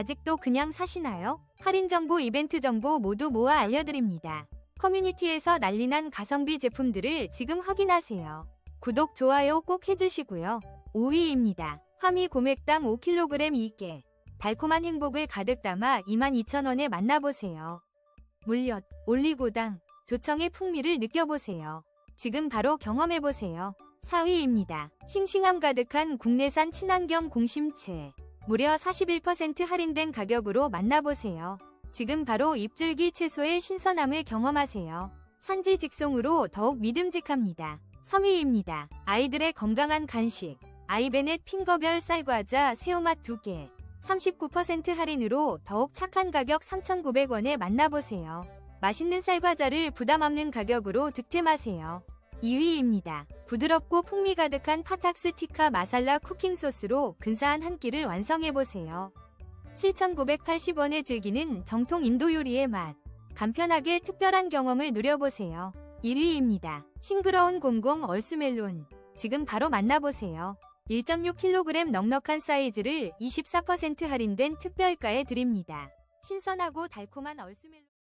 아직도 그냥 사시나요? 할인 정보, 이벤트 정보 모두 모아 알려드립니다. 커뮤니티에서 난리난 가성비 제품들을 지금 확인하세요. 구독, 좋아요 꼭 해주시고요. 5위입니다. 화미 고맥당 5kg 2개. 달콤한 행복을 가득 담아 22,000원에 만나보세요. 물엿, 올리고당, 조청의 풍미를 느껴보세요. 지금 바로 경험해보세요. 4위입니다. 싱싱함 가득한 국내산 친환경 공심채. 무려 41% 할인된 가격으로 만나보세요. 지금 바로 입줄기 채소의 신선함을 경험하세요. 산지 직송으로 더욱 믿음직합니다. 3위입니다. 아이들의 건강한 간식. 아이베넷 핑거별 쌀과자 새우맛 2개. 39% 할인으로 더욱 착한 가격 3,900원에 만나보세요. 맛있는 쌀과자를 부담 없는 가격으로 득템하세요. 2위입니다. 부드럽고 풍미 가득한 파탁스 티카 마살라 쿠킹 소스로 근사한 한 끼를 완성해보세요. 7,980원에 즐기는 정통 인도 요리의 맛. 간편하게 특별한 경험을 누려보세요. 1위입니다. 싱그러운 곰곰 얼스멜론. 지금 바로 만나보세요. 1.6kg 넉넉한 사이즈를 24% 할인된 특별가에 드립니다. 신선하고 달콤한 얼스멜론.